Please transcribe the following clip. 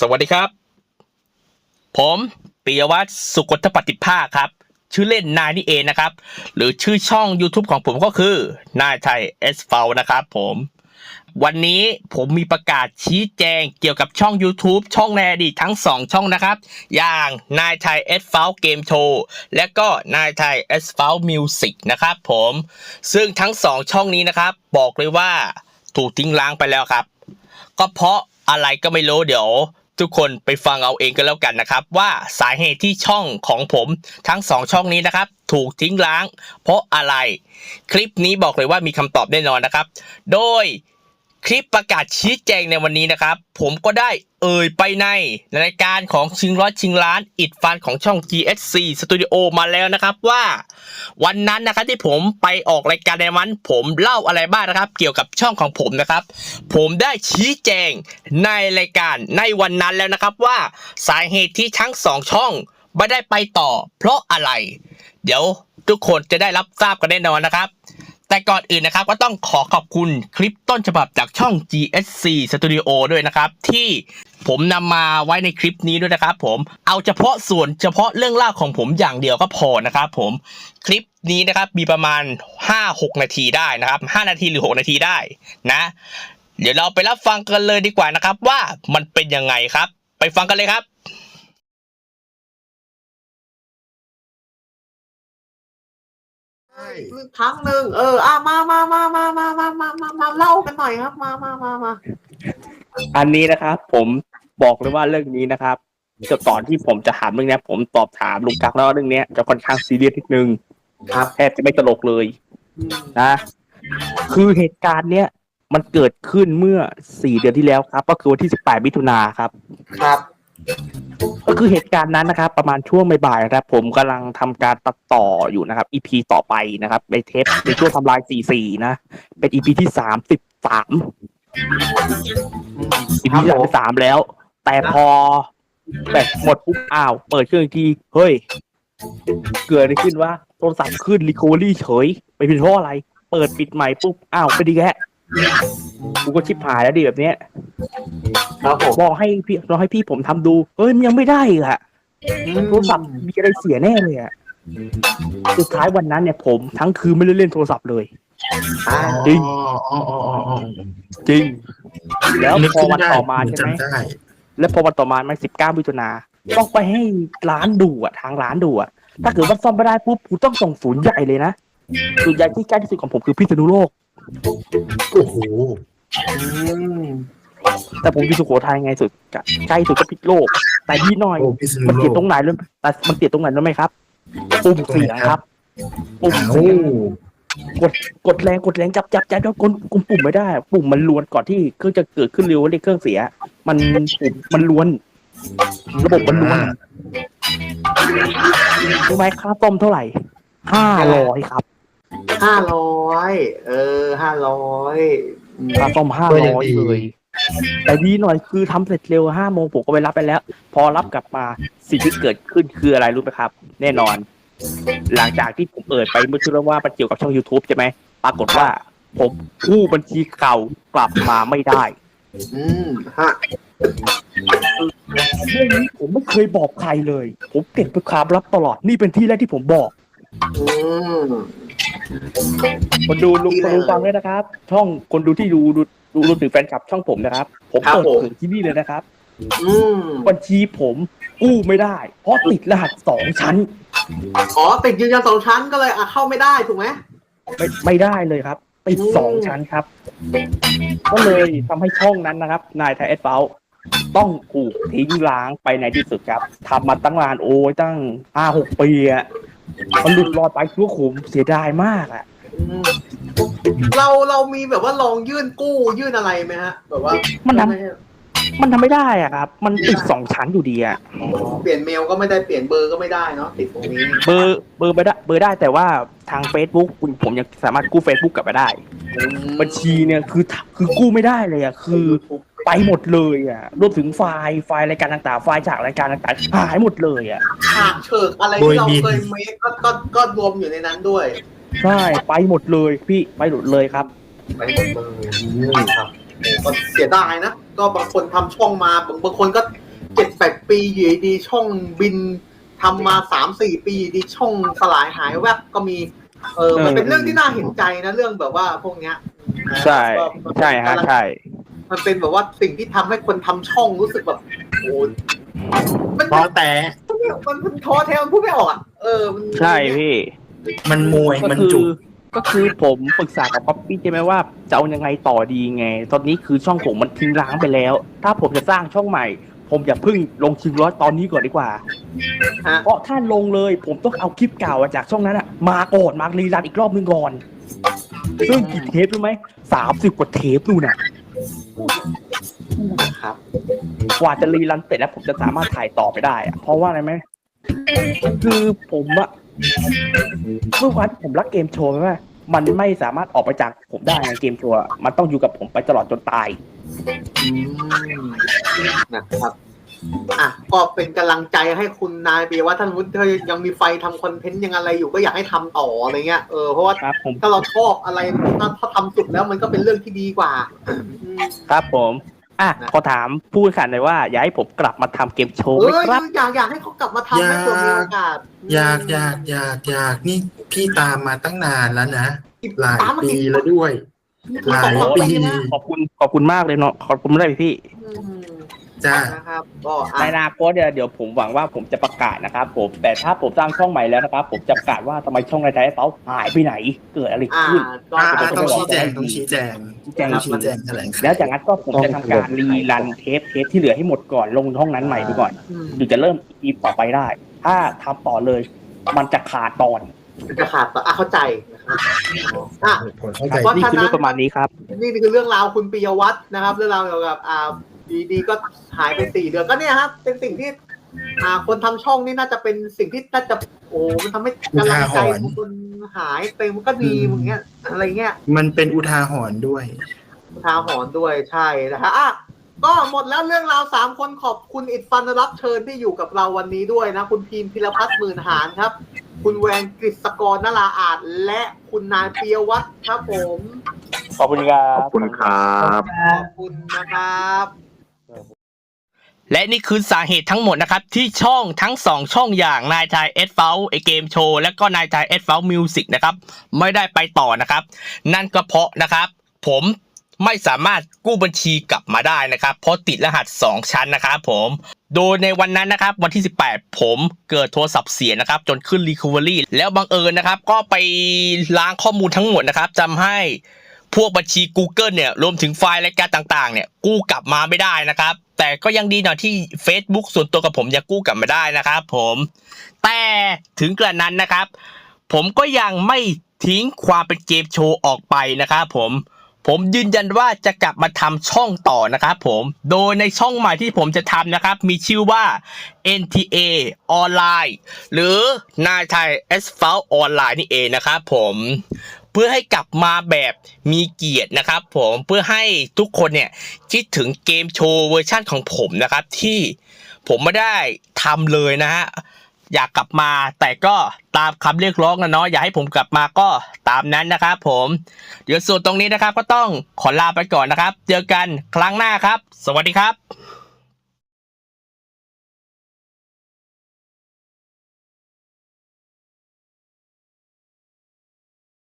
สวัสดีครับ ผมปิยวัฒน์สุกทปฏิภาครับ ชื่อเล่นนายนี่เองนะครับ หรือชื่อช่อง YouTube ของผมก็คือนายไทยเอสเฟลนะครับผมวันนี้ผมมีประกาศชี้แจงเกี่ยวกับช่อง YouTube ช่องในอดีตทั้ง 2 ช่องนะครับ อย่างนายไทยเอสเฟลเกมโชว์และก็นายไทยเอสเฟลมิวสิกนะครับผม ซึ่งทั้ง 2 ช่องนี้นะครับ บอกเลยว่าถูกทิ้งล้างไปแล้วครับ ก็เพราะ อะไรก็ไม่รู้เดี๋ยว ทุกคนไปฟังเอาเองกันแล้วกันนะครับ ว่าสาเหตุที่ช่องของผมทั้งสองช่องนี้นะครับ ถูกทิ้งล้าง เพราะอะไร คลิปนี้บอกเลยว่ามีคำตอบแน่นอนนะครับ โดย คลิปประกาศชี้แจงในวันนี้นะครับ ผมก็ได้เอ่ยไปในรายการของชิงร้อยชิงล้านอิดฟันของช่อง GSC Studio มาแล้วนะครับว่า วันนั้นนะครับที่ผมไปออกรายการในวันผมเล่าอะไรบ้างนะครับ เกี่ยวกับช่องของผมนะครับ ผมได้ชี้แจงในรายการในวันนั้นแล้วนะครับว่าสาเหตุที่ทั้งสองช่องไม่ได้ไปต่อ เพราะอะไร เดี๋ยวทุกคนจะได้รับทราบกันแน่นอนนะครับ แต่ก่อนอื่นนะครับก็ต้องขอขอบคุณคลิปต้นฉบับจากช่อง GSC Studio ด้วยนะครับ ที่ผมนำมาไว้ในคลิปนี้ด้วยนะครับผมเอาเฉพาะส่วนเฉพาะเรื่องเล่าของผมอย่างเดียวก็พอนะครับผมคลิปนี้นะครับมีประมาณ 5-6 นาทีได้นะครับ 5 นาทีหรือ 6 นาทีได้นะ เดี๋ยวเราไปรับฟังกันเลยดีกว่านะครับ ว่ามันเป็นยังไงครับ ไปฟังกันเลยครับ ครั้งหนึ่งเอออะมามามามามามามามามาเล่ากันหน่อยครับ มามามามาอันนี้นะครับ ผมบอกเลยว่าเรื่องนี้นะครับจะก่อนที่ผมจะถามเรื่องเนี้ยผมตอบถามลุงกักแล้วว่าเรื่องเนี้ยจะค่อนข้างซีเรียสนิดนึงครับแทบจะไม่ตลกเลยนะคือเหตุการณ์เนี้ยมันเกิดขึ้นเมื่อสี่เดือนที่แล้วครับ ก็คือวันที่สิบแปดมิถุนาครับ ครับ ก็คือเหตุการณ์นั้นนะครับ ประมาณช่วงบ่ายๆนะครับ ผมกำลังทำการตัดต่ออยู่นะครับ EP ต่อไปนะครับในเทปในช่วงทำลายสี่สี่นะ เป็น EP ที่สามสิบสาม EP ที่สามสามแล้ว แต่พอแบตหมดปุ๊บอ้าว เปิดเครื่องอีกที เฮ้ย เกิดอะไรขึ้นวะโทรศัพท์ขึ้น recovery เฉยไปเป็นเพราะอะไร เปิดปิดใหม่ปุ๊บอ้าวเป็นดีแค่ กูก็ชิบหายแล้วดิแบบเนี้ยครับผมบอกให้พี่ลองให้พี่ผมทำดูเฮ้ยมันยังไม่ได้อีกอะโทรศัพท์มีอะไรเสียแน่เลยอะสุดท้ายวันนั้นเนี่ยผมทั้งคืนไม่ได้เล่นโทรศัพท์เลยอ่าจริง อ๋ออ๋ออ๋ออ๋อจริง แล้วนึกพอขึ้นวันได้ต่อมาใช่ไหมจำได้แล้วพอวันต่อมามันสิบเก้ามิถุนาต้องไปให้ร้านดูอะทางร้านดูอะถ้าเกิดว่าซ่อมไม่ได้ปุ๊บกูต้องส่งศูนย์ใหญ่เลยนะศูนย์ใหญ่ที่ใกล้ที่สุดของผมคือพิษณุโลก โอ้โหอืมแต่ผมอยู่สุโขทัยไงสุดใกล้สุดก็พิษโลก แต่ดีหน่อยโอ้พิษณุมันโลติดกตรงไหนรู้แต่มันติดตรงไหนรู้ไหมครับ ปุ่มเสียงครับ ปุ่มอ้าวเสียง กดกดแรงกดแรงจับจับจับแล้วกดกดปุ่มไม่ได้ ปุ่มมันล้วนก่อนที่เครื่องจะเกิดขึ้นเร็วเรียกเครื่องเสีย มันปุ่มมันล้วน ระบบมันล้วนรู้ไหมค่าต้มเท่าไหร่ห้าร้อยครับ ห้าร้อยเออห้าร้อยอืมค่าต้มห้าร้อยเลยแต่ดีหน่อยคือทำเสร็จเร็วห้าโมงผมก็ไปรับไปแล้ว พอรับกลับมาสิ่งที่เกิดขึ้นคืออะไรรู้ไหมครับ แน่นอน หลังจากที่ผมเปิดไปเมื่อชื่อว่ามันเกี่ยวกับช่อง YouTube ใช่ไหมปรากฏว่า ผมกู้บัญชีเก่ากลับมาไม่ได้ อืมฮะเรื่องนี้ผมไม่เคยบอกใครเลย ผมเก็บเป็นความลับตลอดนี่เป็นที่แรกที่ผมบอก อืม คนดูลุงที่คแรนกดูฟังด้วยนะครับ ช่องคนดูที่ดูดูดูรวมถึงแฟนคลับช่องผมนะครับ ผมครับเปิดผม เผยที่นี่เลยนะครับ อืมบัญชีผมกู้ไม่ได้ เพราะติดรหัสสองชั้นอ๋อติดยืนยันสองชั้นก็เลยอะเข้าไม่ได้ถูกไหม ไม่ไม่ได้เลยครับติดอืมสองชั้นครับ ก็เลยทำให้ช่องนั้นนะครับ นายไทยเอสเฟลต้องถูกทิ้งล้างไปในที่สุดครับทำมาตั้งนานโอ้ยตั้งห้าหกปีอะ มันหลุดรอดไปคือขุมเสียดายมากอะอืมเราเรามีแบบว่าลองยื่นกู้ยื่นอะไรไหมฮะ แบบว่า มัมันทำมันทำไม่ได้อะครับ มันติดสองชั้นอยู่ดีอะเปลี่ยนเมลก็ไม่ได้เปลี่ยนเบอร์ก็ไม่ได้เนาะติดตรงนี้เบอร์เบอร์ไม่ได้เบอร์ได้แต่ว่าทาง Facebook คุณผมยังสามารถกู้ Facebook กลับมาได้ บัญชีเนี่ยคือคือกู้ไม่ได้เลยอะคือ ไปหมดเลยอะรวมถึงไฟล์ไฟล์รายการต่างๆไฟล์จากรายการต่างๆหายหมดเลยอะฉากเฉิกอะไรที่เราเคยเมคก็ก็ก็รวมอยู่ในนั้นด้วยใช่ไปหมดเลย พี่ไปหมดเลยครับไปหมดเลยครับโอ้ก็เสียดายนะก็บางคนทำช่องมาบางบางคนก็เจ็ดแปดปีอยู่ดีๆช่องบินทำมาสามสี่ปีอยู่ดีช่องสลายหายแวบก็มี เออมันเป็นเรื่องที่น่าเห็นใจนะเรื่องแบบว่าพวกเนี้ยใช่ก็ใช่ฮะใช่ มันเป็นแบบว่าสิ่งที่ทำให้คนทำช่องรู้สึกแบบโอ้ยมันพอแต่มันมันท้อแท้มันพูดไม่ออกอะเออมันใช่พี่ มันมวยก็มันคือจุกก็คือผมปรึกษากับป๊อปปี้ใช่ไหมว่าจะเอายังไงต่อดีไง ตอนนี้คือช่องผมมันทิ้งร้างไปแล้ว ถ้าผมจะสร้างช่องใหม่ ผมอย่าเพึ่งลงชิงร้อยตอนนี้ก่อนดีกว่าฮะเพราะถ้าลงเลยผมต้องเอาคลิปเก่าจากช่องนั้นอะมาก่อนมารีรันอีกรอบนึงก่อน ซึ่งกี่เทปรู้ไหมสามสิบกว่าเทปนู่นน่ะ ครับ กว่าจะรีรันเสร็จแล้วผมจะสามารถถ่ายต่อไปได้อะเพราะว่าอะไรไหมคือผมอะเมื่อวานผมรักเกมโชว์ไหมมันไม่สามารถออกไปจากผมได้ในเกมโชว์อะมันต้องอยู่กับผมไปตลอดจนตายอืมนะครับอะก็เป็นกำลังใจให้คุณนายเบียร์ว่าท่านวุฒิถ้ายังมีไฟทำคอนเทนต์ยังอะไรอยู่ก็อยากให้ทำต่ออะไรเงี้ยเออเพราะว่าครับผมถ้าเราชอบอะไรถ้าถ้าทำสุดแล้วมันก็เป็นเรื่องที่ดีกว่าอืม ครับผม อะขอถามผู้แข่งขันหน่อยว่า อยากให้ผมกลับมาทำเกมโชว์เอไหมอครับ อยากอยากให้เขากลับมาทำให้ตัวมีโอกาสอยากอยากอยากอยากนี่พี่ตามมาตั้งนานแล้วนะอืมหลายตมมาปีกี่แล้วด้วย หลายสองปีนะขอบคุณขอบคุณมากเลยเนาะขอบคุณมากเลยพี่ อืม จ้า นะครับ ก็ในอะ อนาคตเดี๋ยวเดี๋ยวผมหวังว่าผมจะประกาศนะครับผมแต่ถ้าผมสร้างช่องใหม่แล้วนะครับ ผมจะประกาศว่าทำไมช่องในไทยเขาหายไปไหน เกิดอะไรอ่าขึ้น ก็อ่าผมจะต้องไปบอกชี้แจงต้องชี้แจงชี้แจงต้องชี้แจงแถลงข่าว แล้วจากนั้นก็ผมจะทำการรีรันเทปเทปที่เหลือให้หมดก่อนลงห้องนั้นใหม่ดูก่อนอืมถึงจะเริ่มอีต่อไปได้ ถ้าทำต่อเลย มันจะขาดตอนจะขาดต่ออะเข้าใจนะครับอะผมเข้าใจเพราะนี่ฉะคือนั้เรื่อนงประมาณนี้ครับ นี่คือเรื่องราวคุณปิยวัฒน์นะครับ เรื่องราวเกี่ยวกับอ่า ดีดีก็หายไปสี่เดือนก็เนี่ยครับ เป็นสิ่งที่ อ่า คนทำช่องนี่น่าจะเป็นสิ่งที่น่าจะโอ้มันทำให้กำลังใจของคนหายไปมันก็ดีอย่างเงี้ย อะไรเงี้ย มันเป็นอุทาหรณ์ด้วยทาหอนด้วยใช่นะฮะอะก็หมดแล้วเรื่องราวสามคนขอบคุณอิดฟันรับเชิญที่อยู่กับเราวันนี้ด้วยนะ คุณพีมพิรพัฒน์หมื่นหานครับ คุณแวนกฤษกรนราอาจและคุณนายเปียวัฒน์ครับผม ขอบคุณครับ ขอบคุณครับ ขอบคุณนะครับ และนี่คือสาเหตุทั้งหมดนะครับ ที่ช่องทั้งสองช่องอย่างนายทายเอสเฟลไอเกมโชว์และก็นายทายเอสเฟลมิวสิกนะครับ ไม่ได้ไปต่อนะครับ นั่นก็เพราะนะครับ ผมไม่สามารถกู้บัญชีกลับมาได้นะครับ เพราะติดรหัส 2 ชั้นนะครับผมโดยในวันนั้นนะครับวันที่ 18 ผมเกิดโทรศัพท์เสียนะครับ จนขึ้น Recovery แล้วบังเอิญนะครับ ก็ไปล้างข้อมูลทั้งหมดนะครับจำให้ พวกบัญชี Google เนี่ยรวมถึงไฟล์รายการต่างๆเนี่ยกู้กลับมาไม่ได้นะครับ แต่ก็ยังดีหน่อยที่ Facebook ส่วนตัวกับผมยังกู้กลับมาได้นะครับ ผมแต่ถึงกระนั้นนะครับ ผมก็ยังไม่ทิ้งความเป็นเกมโชว์ออกไปนะครับผมผมยืนยันว่าจะกลับมาทำช่องต่อนะครับผม โดยในช่องใหม่ที่ผมจะทำนะครับ มีชื่อว่า NTA ออนไลน์หรือนายไทย a s p h a l t ออนไลน์นี่เองนะครับผม พื่อให้กลับมาแบบมีเกียรตินะครับ ผมเพื่อให้ทุกคนเนี่ยคิดถึงเกมโชว์เวอร์ชั่นของผมนะครับ ที่ผมไม่ได้ทำเลยนะฮะอยากกลับมาแต่ก็ตามคำเรียกร้องนะเนาะอยากให้ผมกลับมาก็ตามนั้นนะครับผมเดี๋ยวส่วนตรงนี้นะครับก็ต้องขอลาไปก่อนนะครับ เจอกันครั้งหน้าครับ สวัสดีครับ